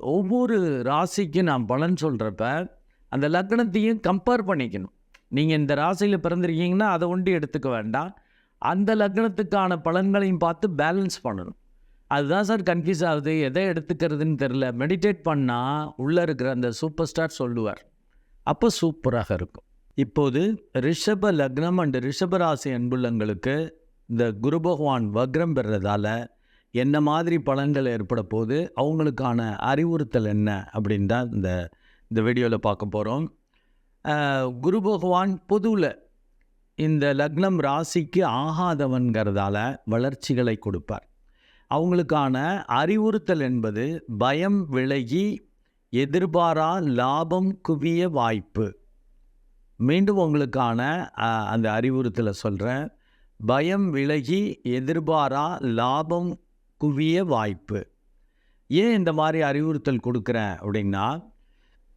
ஒவ்வொரு ராசிக்கும் நான் பலன் சொல்கிறப்ப அந்த லக்னத்தையும் கம்பேர் பண்ணிக்கணும். நீங்கள் இந்த ராசியில் பிறந்திருக்கீங்கன்னா அதை ஒண்டி எடுத்துக்க வேண்டாம். அந்த லக்னத்துக்கான பலன்களையும் பார்த்து பேலன்ஸ் பண்ணணும். அதுதான் சார் கன்ஃபியூஸ் ஆகுது. எதை எடுத்துக்கிறதுன்னு தெரில மெடிடேட் பண்ணால் உள்ளே இருக்கிற அந்த சூப்பர் ஸ்டார் சொல்லுவார். அப்போ சூப்பராக இருக்கும். இப்போது ரிஷப லக்னம் அண்டு ரிஷப ராசி அன்புள்ளங்களுக்கு இந்த குரு பகவான் வக்ரம் பெறுறதால என்ன மாதிரி பலன்கள் ஏற்பட போது அவங்களுக்கான அறிவுறுத்தல் என்ன? அப்படின்னு தான் இந்த இந்த வீடியோவில் பார்க்க போகிறோம் குரு பகவான் பொதுவில் இந்த லக்னம் ராசிக்கு ஆகாதவன்கிறதால வளர்ச்சிகளை கொடுப்பார். அவங்களுக்கான அறிவுறுத்தல் என்பது பயம் விலகி எதிர்பாரா லாபம் குவிய வாய்ப்பு. மீண்டும் உங்களுக்கான அந்த அறிவுறுத்தலை சொல்கிறேன் பயம் விலகி எதிர்பாரா லாபம் குவிய வாய்ப்பு. ஏன் இந்த மாதிரி அறிவுறுத்தல் கொடுக்குறேன் அப்படின்னா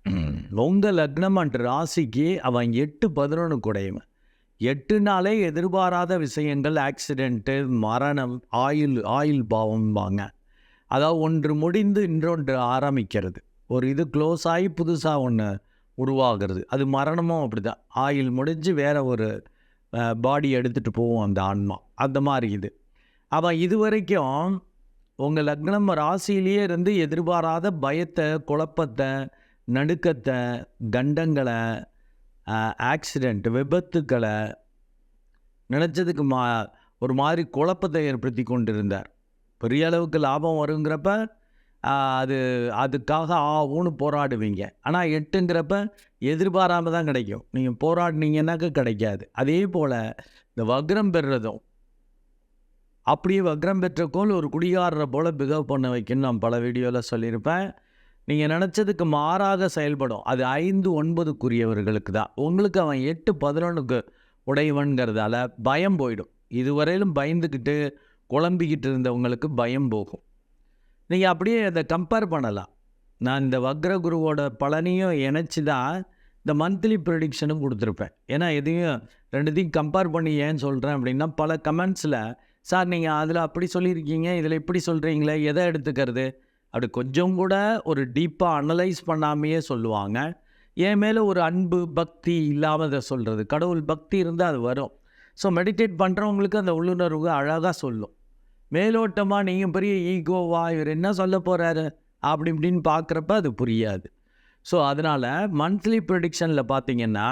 உங்கள் லக்னம் அண்ட் ராசிக்கு அவன் எட்டு பதினொன்று குடையவன். எட்டு நாளே எதிர்பாராத விஷயங்கள் ஆக்சிடெண்ட்டு மரணம் ஆயுள் ஆயுள் பாவம்பாங்க. அதாவது ஒன்று முடிந்து இன்னொன்று ஆரம்பிக்கிறது. ஒரு இது க்ளோஸ் ஆகி புதுசாக ஒன்று உருவாகிறது. அது மரணமும் அப்படி தான் ஆயில் முடிஞ்சு வேறு ஒரு பாடி எடுத்துகிட்டு போவோம் அந்த ஆன்மா. அந்த மாதிரி இது. அவன் இது வரைக்கும் உங்கள் லக்னம் ராசியிலேயே இருந்து எதிர்பாராத பயத்தை குழப்பத்தை நடுக்கத்தை கண்டங்களை ஆக்சிடெண்ட் விபத்துக்களை நினச்சதுக்கு மா ஒரு மாதிரி குழப்பத்தை ஏற்படுத்தி கொண்டிருந்தார். பெரிய அளவுக்கு லாபம் வருங்கிறப்ப அது அதுக்காக ஆ ஊன்னு போராடுவீங்க. ஆனால் எட்டுங்கிறப்ப எதிர்பாராமல் தான் கிடைக்கும். நீங்கள் போராடினீங்கன்னாக்க கிடைக்காது. அதே போல் இந்த வக்ரம் பெறுறதும் அப்படியே வக்ரம் பெற்ற கோல் ஒரு குடிகாரரை போல் பிகவ் பண்ண வைக்கணும்னு நான் பல வீடியோவில் சொல்லியிருப்பேன். நீங்கள் நினச்சதுக்கு மாறாக செயல்படும். அது ஐந்து ஒன்பதுக்குரியவர்களுக்கு தான். உங்களுக்கு அவன் எட்டு பதினொன்றுக்கு உடையவன்கிறதால பயம் போயிடும். இதுவரையிலும் பயந்துக்கிட்டு குழம்பிக்கிட்டு இருந்தவங்களுக்கு பயம் போகும். நீங்கள் அப்படியே அதை கம்பேர் பண்ணலாம். நான் இந்த வக்ர குருவோட பலனையும் இணைச்சி தான் இந்த மந்த்லி ப்ரொடிக்ஷனும் கொடுத்துருப்பேன். ஏன்னா எதையும் ரெண்டுத்தையும் கம்பேர் பண்ணி ஏன் சொல்கிறேன் அப்படின்னா பல கமெண்ட்ஸில் சார் நீங்கள் அதில் அப்படி சொல்லியிருக்கீங்க இதில் இப்படி சொல்கிறீங்களே எதை எடுத்துக்கிறது? அப்படி கொஞ்சம் கூட ஒரு டீப்பாக அனலைஸ் பண்ணாமையே சொல்லுவாங்க. என் மேலே ஒரு அன்பு பக்தி இல்லாமல் அதை சொல்கிறது கடவுள் பக்தி இருந்தால் அது வரும். ஸோ மெடிடேட் பண்ணுறவங்களுக்கு அந்த உள்ளுணர்வு அழகாக சொல்லும். மேலோட்டமாக நீங்கள் பெரிய ஈகோவா இவர் என்ன சொல்ல போகிறாரு அப்படி இப்படின்னு பார்க்குறப்ப அது புரியாது. ஸோ அதனால் மந்த்லி ப்ரொடிக்ஷனில் பார்த்தீங்கன்னா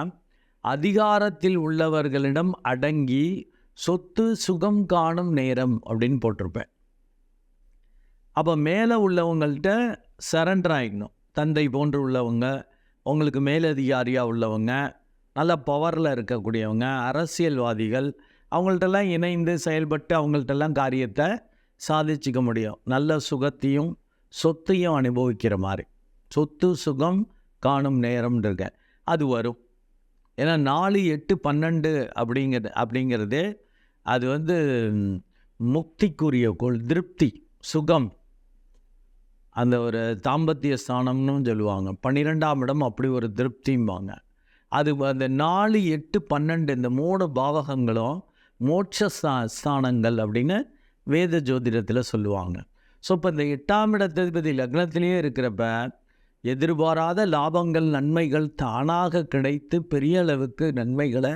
அதிகாரத்தில் உள்ளவர்களிடம் அடங்கி சொத்து சுகம் காணும் நேரம் அப்படின்னு போட்டிருப்பேன். அப்போ மேலே உள்ளவங்கள்ட்ட சரண்டர் ஆகிக்கணும் தந்தை போன்று உள்ளவங்க உங்களுக்கு மேலதிகாரியாக உள்ளவங்க நல்ல பவரில் இருக்கக்கூடியவங்க அரசியல்வாதிகள் அவங்கள்ட்டெல்லாம் இணைந்து செயல்பட்டு அவங்கள்ட்டெல்லாம் காரியத்தை சாதிச்சிக்க முடியும். நல்ல சுகத்தையும் சொத்தையும் அனுபவிக்கிற மாதிரி. சொத்து சுகம் காணும் நேரம்ன்றிருக்கேன். அது வரும். ஏன்னா நாலு எட்டு பன்னெண்டு அப்படிங்கிறது அப்படிங்கிறது அது வந்து முக்திக்குரிய கோள் திருப்தி சுகம். அந்த ஒரு தாம்பத்திய ஸ்தானம்னு சொல்லுவாங்க. பன்னிரெண்டாம் இடம் அப்படி ஒரு திருப்திம்பாங்க. அது அந்த நாலு எட்டு பன்னெண்டு இந்த மூணு பாவகங்களும் மோட்ச ஸ்தானங்கள் அப்படின்னு வேத ஜோதிடத்தில் சொல்லுவாங்க. ஸோ இப்போ இந்த எட்டாம் இடத்ததிபதி லக்னத்திலேயே இருக்கிறப்ப எதிர்பாராத லாபங்கள் நன்மைகள் தானாக கிடைத்து பெரிய அளவுக்கு நன்மைகளை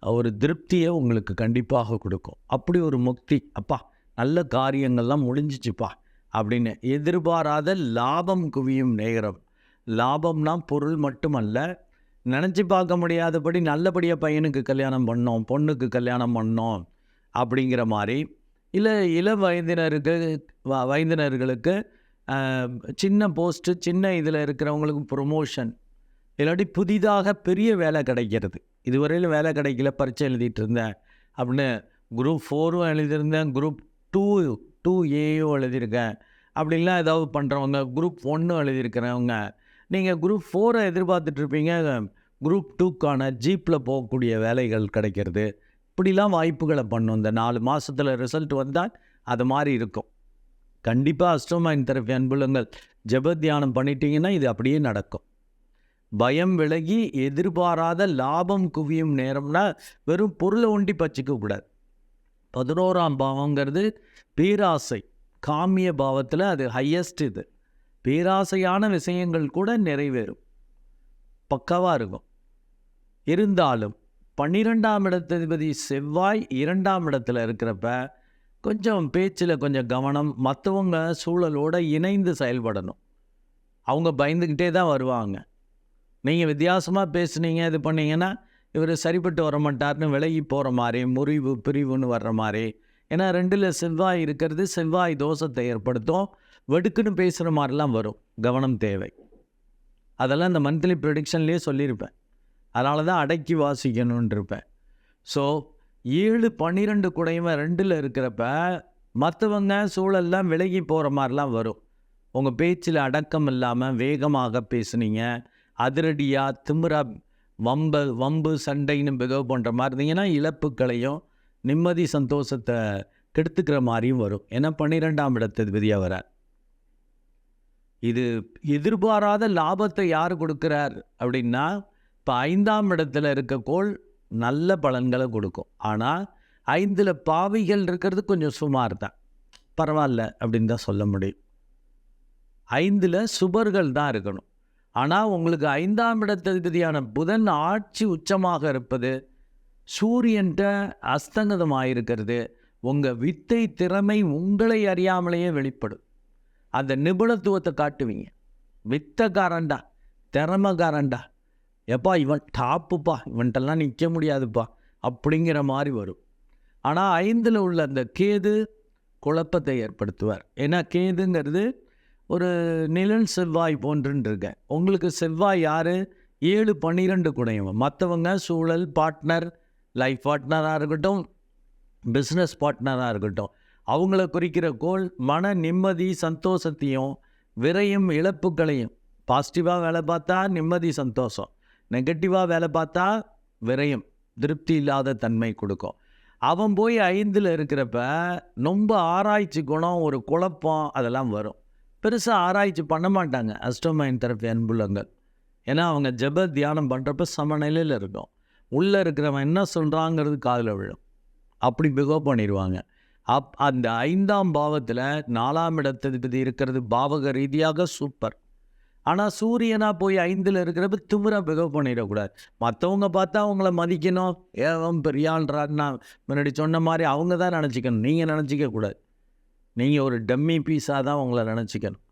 ஒரு திருப்தியை உங்களுக்கு கண்டிப்பாக கொடுக்கும். அப்படி ஒரு முக்தி அப்பா நல்ல காரியங்கள்லாம் முடிஞ்சிச்சுப்பா அப்படின்னு எதிர்பாராத லாபம் குவியும் நேரம். லாபம்னா பொருள் மட்டுமல்ல நினச்சி பார்க்க முடியாதபடி நல்லபடியாக பையனுக்கு கல்யாணம் பண்ணோம் பொண்ணுக்கு கல்யாணம் பண்ணோம் அப்படிங்கிற மாதிரி. இல்லை இள வயதினருக்கு வ- வயதினர்களுக்கு சின்ன போஸ்ட்டு சின்ன இதில் இருக்கிறவங்களுக்கு ப்ரொமோஷன் இல்லாட்டி புதிதாக பெரிய வேலை கிடைக்கிறது. இதுவரையில் வேலை கிடைக்கல பரீட்சை எழுதிட்டு இருந்தேன் அப்படின்னு குரூப் ஃபோரும் எழுதியிருந்தேன் குரூப் டூ டூ ஏயும் எழுதியிருக்கேன். அப்படிலாம் ஏதாவது பண்ணுறவங்க குரூப் ஒன்றும் எழுதியிருக்கிறவங்க நீங்கள் குரூப் ஃபோரை எதிர்பார்த்துட்ருப்பீங்க. குரூப் டூக்கான ஜீப்பில் போகக்கூடிய வேலைகள் கிடைக்கிறது. இப்படிலாம் வாய்ப்புகளை பண்ணும். இந்த நாலு மாதத்தில் ரிசல்ட் வந்தால் அது மாதிரி இருக்கும். கண்டிப்பாக அஸ்ட்ரோமைன் தெரப்பி அன்புள்ளங்கள் ஜெப தியானம் பண்ணிட்டீங்கன்னா இது அப்படியே நடக்கும். பயம் விலகி எதிர்பாராத லாபம் குவியும் நேரம்னா வெறும் பொருளை ஒண்டி பச்சிக்க கூடாது. பதினோராம் பாவங்கிறது பேராசை. காமிய பாவத்தில் அது ஹையஸ்ட் இது. பேராசையான விஷயங்கள் கூட நிறைவேறும். பக்காவாக இருக்கும். இருந்தாலும் பன்னிரெண்டாம் இடத்ததிபதி செவ்வாய் இரண்டாம் இடத்துல இருக்கிறப்ப கொஞ்சம் பேச்சில் கொஞ்சம் கவனம் மற்றவங்க சூழலோட இணைந்து செயல்படணும். அவங்க பயந்துக்கிட்டே தான் வருவாங்க. நீங்கள் வித்தியாசமாக பேசுனீங்க இது பண்ணீங்கன்னா இவர் சரிப்பட்டு வர மாட்டார்னு விலகி போகிற மாதிரி முறிவு பிரிவுன்னு வர்ற மாதிரி ஏன்னா ரெண்டில் செவ்வாய் இருக்கிறது செவ்வாய் தோஷத்தை ஏற்படுத்தும். வெடுக்குன்னு பேசுகிற மாதிரிலாம் வரும். கவனம் தேவை. அதெல்லாம் இந்த மந்த்லி ப்ரொடிக்ஷன்லேயே சொல்லியிருப்பேன். அதனால தான் அடக்கி வாசிக்கணும்னு இருப்பேன் ஸோ ஏழு பன்னிரெண்டு குடையுமே ரெண்டில் இருக்கிறப்ப மற்றவங்க சூழல்லாம் விலகி போகிற மாதிரிலாம் வரும். உங்கள் பேச்சில் அடக்கம் இல்லாமல் வேகமாக பேசுனீங்க. அதிரடியாக திமிரா வம்ப வம்பு சண்டைன்னு பிகவ் பண்ணுற மாதிரி இருந்தீங்கன்னா இழப்புகளையும் நிம்மதி சந்தோஷத்தை கெடுத்துக்கிற மாதிரியும் வரும். ஏன்னா பன்னிரெண்டாம் இடத்ததிபதியாக வரார். இது எதிர்பாராத லாபத்தை யார் கொடுக்குறார் அப்படின்னா இப்போ ஐந்தாம் இடத்துல இருக்க கோள் நல்ல பலன்களை கொடுக்கும். ஆனால் ஐந்தில் பாவிகள் இருக்கிறது கொஞ்சம் சுமார் தான். பரவாயில்ல அப்படின்னு தான் சொல்ல முடியும். ஐந்தில் சுபர்கள் தான் இருக்கணும். ஆனால் உங்களுக்கு ஐந்தாம் இடத்ததிபதியான புதன் ஆட்சி உச்சமாக இருப்பது சூரியன்ட்ட அஸ்தங்கதமாக இருக்கிறது உங்கள் வித்தை திறமை உங்களை அறியாமலேயே வெளிப்படும். அந்த நிபுணத்துவத்தை காட்டுவீங்க. வித்தக்காரன்டா திறமைக்காரன்டா. எப்பா இவன் டாப்புப்பா இவன்ட்டெல்லாம் நிற்க முடியாதுப்பா அப்படிங்கிற மாதிரி வரும். ஆனால் ஐந்தில் உள்ள அந்த கேது குழப்பத்தை ஏற்படுத்துவார். ஏன்னா கேதுங்கிறது ஒரு நிழல் செவ்வாய் போன்றுன்னு உங்களுக்கு செவ்வாய் யார்? ஏழு பன்னிரெண்டு குடையவன். மற்றவங்க சூழல் பார்ட்னர் லைஃப் பார்ட்னராக இருக்கட்டும் பிஸ்னஸ் பார்ட்னராக இருக்கட்டும். அவங்கள குறிக்கிற கோல் மன நிம்மதி சந்தோஷத்தையும் விரையும் இழப்புகளையும். பாசிட்டிவாக வேலை பார்த்தா நிம்மதி சந்தோஷம். நெகட்டிவாக வேலை பார்த்தா விரையும் திருப்தி இல்லாத தன்மை கொடுக்கும். அவன் போய் ஐந்தில் இருக்கிறப்ப ரொம்ப ஆராய்ச்சி குணம் ஒரு குழப்பம் அதெல்லாம் வரும். பெருசாக ஆராய்ச்சி பண்ண மாட்டாங்க. அஸ்டோமைன் தெரப்பி அன்புலங்கள். ஏன்னா அவங்க ஜப தியானம் பண்ணுறப்ப சமநிலையில் இருக்கும். உள்ளே இருக்கிறவன் என்ன சொல்கிறாங்கிறது காதில் விழும். அப்படி பிகவ் பண்ணிடுவாங்க. அப் அந்த ஐந்தாம் பாவத்தில் நாலாம் இடத்ததிபதி இருக்கிறது பாவக ரீதியாக சூப்பர். ஆனால் சூரியனாக போய் ஐந்தில் இருக்கிறப்ப திமிராக பிகவ் பண்ணிடக்கூடாது. மற்றவங்க பார்த்தா அவங்கள மதிக்கணும். ஏவம் பெரியாள்றான்னா முன்னாடி சொன்ன மாதிரி அவங்க தான் நினச்சிக்கணும். நீங்கள் நினச்சிக்க கூடாது. நீங்கள் ஒரு டம்மி பீஸாக தான் உங்களை நினச்சிக்கணும்.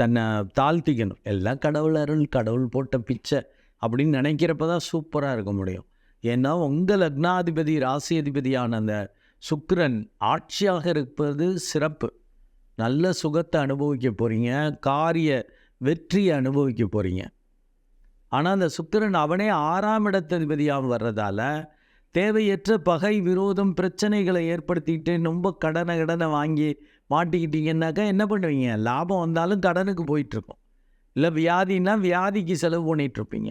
தன்னை தாழ்த்திக்கணும். எல்லாம் கடவுள் அருள் கடவுள் போட்ட பிச்சை அப்படின்னு நினைக்கிறப்ப தான் சூப்பராக இருக்க முடியும். ஏன்னா உங்கள் லக்னாதிபதி ராசி அதிபதியான அந்த சுக்கிரன் ஆட்சியாக இருப்பது சிறப்பு. நல்ல சுகத்தை அனுபவிக்க போகிறீங்க காரிய வெற்றியை அனுபவிக்க போகிறீங்க ஆனால் அந்த சுக்கிரன் அவனே ஆறாம் இடத்ததிபதியாக வர்றதால தேவையற்ற பகை விரோதம் பிரச்சனைகளை ஏற்படுத்திக்கிட்டு ரொம்ப கடனை கடனை வாங்கி மாட்டிக்கிட்டீங்கன்னாக்கா என்ன பண்ணுவீங்க? லாபம் வந்தாலும் கடனுக்கு போயிட்டுருக்கும். இல்லை வியாதின்னா வியாதிக்கு செலவு பண்ணிகிட்ருப்பீங்க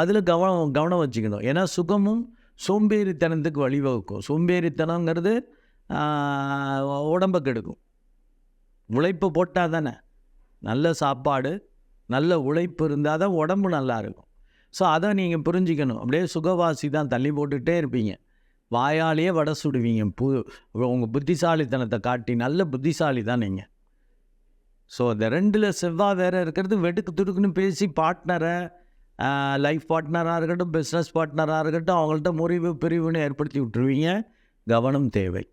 அதில் கவனம் கவனம் வச்சுக்கணும். ஏன்னா சுகமும் சோம்பேறித்தனத்துக்கு வழிவகுக்கும். சோம்பேறித்தனங்கிறது உடம்ப உடம்பை கெடுக்கும். உழைப்பு போட்டால் தானே நல்ல சாப்பாடு நல்ல உழைப்பு இருந்தால் தான் உடம்பு நல்லா இருக்கும். ஸோ அதை நீங்கள் புரிஞ்சிக்கணும். அப்படியே சுகவாசி தான் தள்ளி போட்டுகிட்டே இருப்பீங்க. வாயாலேயே வடை சுடுவீங்க. பு உங்கள் புத்திசாலித்தனத்தை காட்டி நல்ல புத்திசாலி தான் நீங்கள் ஸோ அந்த ரெண்டில் செவ்வாய் வேறு இருக்கிறது. வெடுக்கு துடுக்குன்னு பேசி பார்ட்னரை லைஃப் பார்ட்னராக இருக்கட்டும் பிஸ்னஸ் பார்ட்னராக இருக்கட்டும் அவங்கள்ட்ட முறிவு பிரிவுன்னு ஏற்படுத்தி விட்டுருவீங்க. கவனம் தேவை.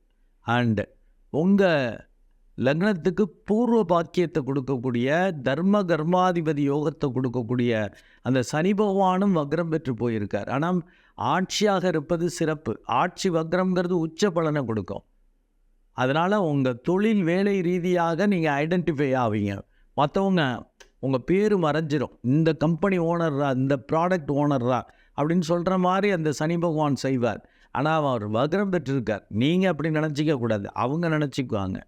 அண்டு உங்கள் லக்னத்துக்கு பூர்வ பாக்கியத்தை கொடுக்கக்கூடிய தர்ம கர்மாதிபதி யோகத்தை கொடுக்கக்கூடிய அந்த சனி பகவானும் வக்ரம் பெற்று போயிருக்கார். ஆனால் ஆட்சியாக இருப்பது சிறப்பு. ஆட்சி வக்ரம்ங்கிறது உச்ச பலனை கொடுக்கும். அதனால் உங்கள் தொழில் வேலை ரீதியாக நீங்கள் ஐடென்டிஃபை ஆவீங்க. மற்றவங்க உங்கள் பேர் மறைஞ்சிரும். இந்த கம்பெனி ஓனர்ரா இந்த ப்ராடக்ட் ஓனர்ரா அப்படின்னு சொல்கிற மாதிரி அந்த சனி பகவான் செய்வார். ஆனால் அவர் வக்ரம் பெற்றிருக்கார். நீங்கள் அப்படி நினச்சிக்க கூடாது. அவங்க நினச்சிக்குவாங்க.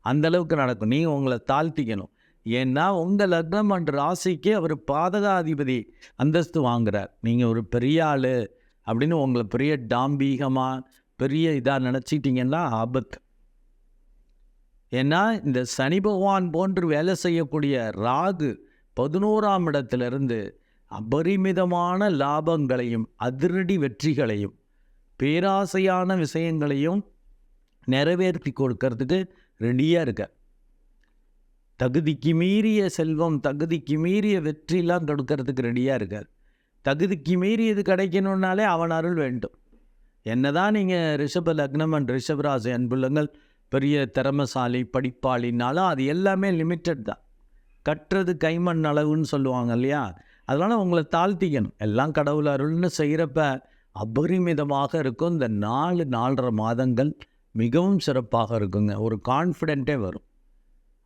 அந்த அளவுக்கு நடக்கும். நீங்கள் உங்களை தாழ்த்திக்கணும். ஏன்னா உங்கள் லக்னம் அண்ட் ராசிக்கு அவர் பாதகாதிபதி அந்தஸ்து வாங்குறார். நீங்கள் ஒரு பெரிய ஆள் அப்படின்னு உங்களை பெரிய டாம்பீகமாக பெரிய இதாக நினச்சிட்டிங்கன்னா ஆபத்து. ஏன்னா இந்த சனி பகவான் போன்று வேலை செய்யக்கூடிய ராகு பதினோராம் இடத்திலிருந்து அபரிமிதமான லாபங்களையும் அதிரடி வெற்றிகளையும் பேராசையான விஷயங்களையும் நிறைவேற்றி கொடுக்கறதுக்கு ரெடியாக இருக்க. தகுதிக்கு மீறிய செல்வம் தகுதிக்கு மீறிய வெற்றிலாம் கொடுக்கறதுக்கு ரெடியாக இருக்கார் தகுதிக்கு மீறியது கிடைக்கணுன்னாலே அவன் அருள் வேண்டும். என்ன தான் நீங்கள் ரிஷப லக்னம் அண்ட் ரிஷபராசி அன்புள்ளங்கள் பெரிய திறமசாலி படிப்பாளினாலும் அது எல்லாமே லிமிட்டட் தான். கட்டுறது கைமண் அளவுன்னு சொல்லுவாங்க இல்லையா? அதனால் உங்களை தாழ்த்திக்கணும். எல்லாம் கடவுள் அருள்னு செய்கிறப்ப அபரிமிதமாக இருக்கும். இந்த நாலு நாலரை மாதங்கள் மிகவும் சிறப்பாக இருக்குங்க. ஒரு கான்ஃபிடென்ட்டே வரும்.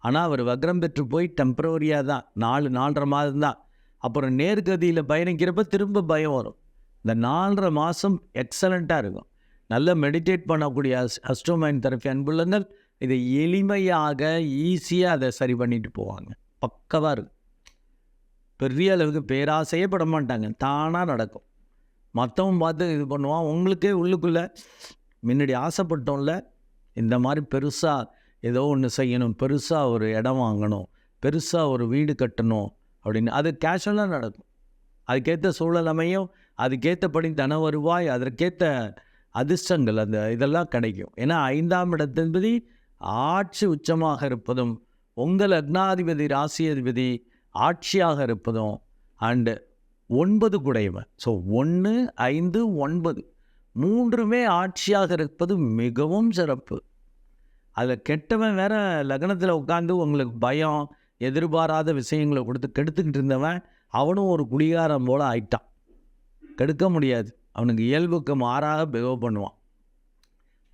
ஆனால் அவர் வக்ரம் பெற்று போய் டெம்பரவரியாக தான் நாலு நாலரை மாதம் தான். அப்புறம் நேர்கதியில் பயணிக்கிறப்ப திரும்ப பயம் வரும். இந்த நாலரை மாதம் எக்ஸலண்ட்டாக இருக்கும். நல்லா மெடிடேட் பண்ணக்கூடிய அஸ் அஸ்ட்ரோமைன் தெரப்பி அன்புள்ளங்கள் இதை எளிமையாக ஈஸியாக அதை சரி பண்ணிட்டு போவாங்க. பக்கவாக இருக்கும் பெரிய அளவுக்கு பேராசையே பட மாட்டாங்க. தானாக நடக்கும். மற்றவன் பார்த்து இது பண்ணுவான். உங்களுக்கே உள்ளுக்குள்ளே முன்னாடி ஆசைப்பட்டோம்ல இந்த மாதிரி பெருசாக ஏதோ ஒன்று செய்யணும் பெருசாக ஒரு இடம் வாங்கணும் பெருசாக ஒரு வீடு கட்டணும் அப்படின்னு. அது கேஷுவலாக நடக்கும். அதுக்கேற்ற சூழலமையும் அதுக்கேற்றபடி தன வருவாய் அதற்கேற்ற அதிர்ஷ்டங்கள் அந்த இதெல்லாம் கிடைக்கும். ஏன்னா ஐந்தாம் இடத்தின்பதி ஆட்சி உச்சமாக இருப்பதும் உங்கள் அக்னாதிபதி ராசியாதிபதி ஆட்சியாக இருப்பதும் அண்டு ஒன்பது குடையவன். ஸோ ஒன்று ஐந்து ஒன்பது. மூன்றுமே ஆட்சியாக இருப்பது மிகவும் சிறப்பு. அதில் கெட்டவன் வேற லக்னத்தில் உட்காந்து உங்களுக்கு பயம் எதிர்பாராத விஷயங்களை கொடுத்து கெடுத்துக்கிட்டு இருந்தவன் அவனும் ஒரு குடிகாரம் போல் ஆயிட்டான். கெடுக்க முடியாது. அவனுக்கு இயல்புக்கு மாறாக பிஹேவ் பண்ணுவான்.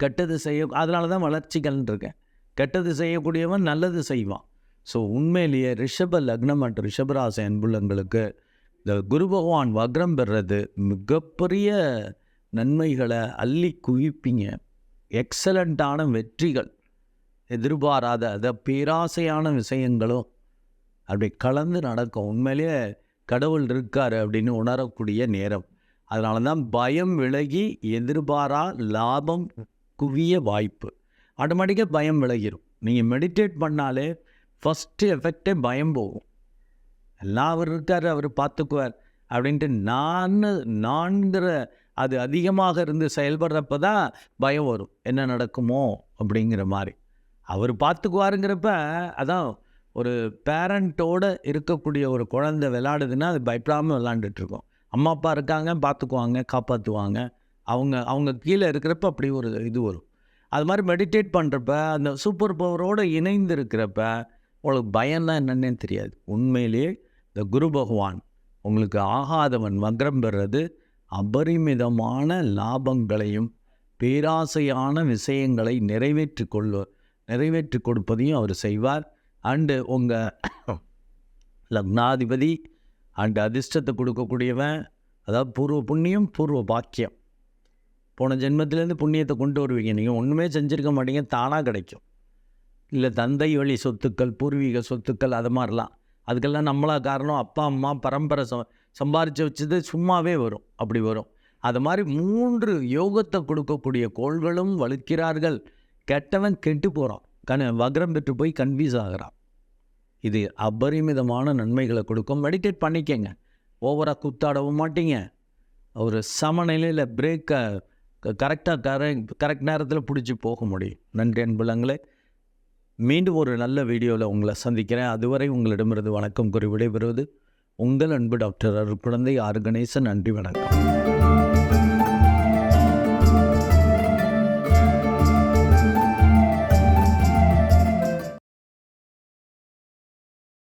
கெட்டது செய்ய அதனால தான் வளர்ச்சிகள்னு இருக்கேன். கெட்டது செய்யக்கூடியவன் நல்லது செய்வான். ஸோ உண்மையிலேயே ரிஷப லக்னம் மற்றும் ரிஷபராசி அன்புள்ளங்களுக்கு இந்த குரு பகவான் வக்ரம் பெறுறது மிகப்பெரிய நன்மைகளை அள்ளி குவிப்பீங்க. எக்ஸலண்ட்டான வெற்றிகள். எதிர்பாராத அதை பேராசையான விஷயங்களும் அப்படி கலந்து நடக்கும். உண்மையிலேயே கடவுள் இருக்கார் அப்படின்னு உணரக்கூடிய நேரம். அதனால தான் பயம் விலகி எதிர்பாரா லாபம் குவிய வாய்ப்பு. ஆட்டோமேட்டிக்காக பயம் விலகிடும் நீங்கள் மெடிடேட் பண்ணாலே ஃபஸ்ட்டு எஃபெக்டே பயம் போகும். எல்லாம் அவர் இருக்கார் அவர் பார்த்துக்குவார் அப்படின்ட்டு நான் நான்கிற அது அதிகமாக இருந்து செயல்படுறப்ப தான் பயம் வரும். என்ன நடக்குமோ? அப்படிங்கிற மாதிரி. அவர் பார்த்துக்குவாருங்கிறப்ப அதான் ஒரு பேரண்ட்டோட இருக்கக்கூடிய ஒரு குழந்தை விளாடுதுன்னா அது பயப்படாமல் விளாண்டுட்ருக்கோம் அம்மா அப்பா இருக்காங்க பார்த்துக்குவாங்க காப்பாற்றுவாங்க அவங்க அவங்க கீழே இருக்கிறப்ப அப்படி ஒரு இது வரும். அது மாதிரி மெடிடேட் பண்ணுறப்ப அந்த சூப்பர் பவரோடு இணைந்து இருக்கிறப்ப உங்களுக்கு பயம்னா என்னென்னே தெரியாது. உண்மையிலேயே இந்த குரு பகவான் உங்களுக்கு ஆகாதவன் வக்ரம் பெறுறது அபரிமிதமான லாபங்களையும் பேராசையான விஷயங்களை நிறைவேற்றி கொள்வ நிறைவேற்றி கொடுப்பதையும் அவர் செய்வார். அண்டு உங்கள் லக்னாதிபதி அண்டு அதிர்ஷ்டத்தை கொடுக்கக்கூடியவன் அதாவது பூர்வ புண்ணியம் பூர்வ பாக்கியம். போன ஜென்மத்திலேருந்து புண்ணியத்தை கொண்டு வருவீங்க. நீங்கள் ஒன்றுமே செஞ்சுருக்க மாட்டீங்க தானாக கிடைக்கும். இல்லை தந்தை வழி சொத்துக்கள் பூர்வீக சொத்துக்கள் அது மாதிரிலாம். அதுக்கெல்லாம் நம்மளா காரணம் அப்பா அம்மா பரம்பரை ச சம்பாரித்து வச்சது சும்மாவே வரும். அப்படி வரும். அது மாதிரி மூன்று யோகத்தை கொடுக்கக்கூடிய கோள்களும் வலுக்கிறார்கள். கெட்டவன் கெட்டு போகிறான் கண் வக்ரம் பெற்று போய் கன்ஃபியூஸ் ஆகிறான். இது அபரிமிதமான நன்மைகளை கொடுக்கும். மெடிடேட் பண்ணிக்கங்க. ஓவராக குத்தாடவும் மாட்டீங்க. ஒரு சமநிலையில் பிரேக்கை கரெக்டாக கரெ கரெக்ட் நேரத்தில் பிடிச்சி போக முடியும். நன்றி அன்புலங்களே. மீண்டும் ஒரு நல்ல வீடியோவில் உங்களை சந்திக்கிறேன். அதுவரை உங்களிடமிருந்து வணக்கம் கூறி விடைபெறுவது உங்கள் அன்பு டாக்டர் அருள் குழந்தை ஆறு கணேசன் நன்றி வணக்கம்.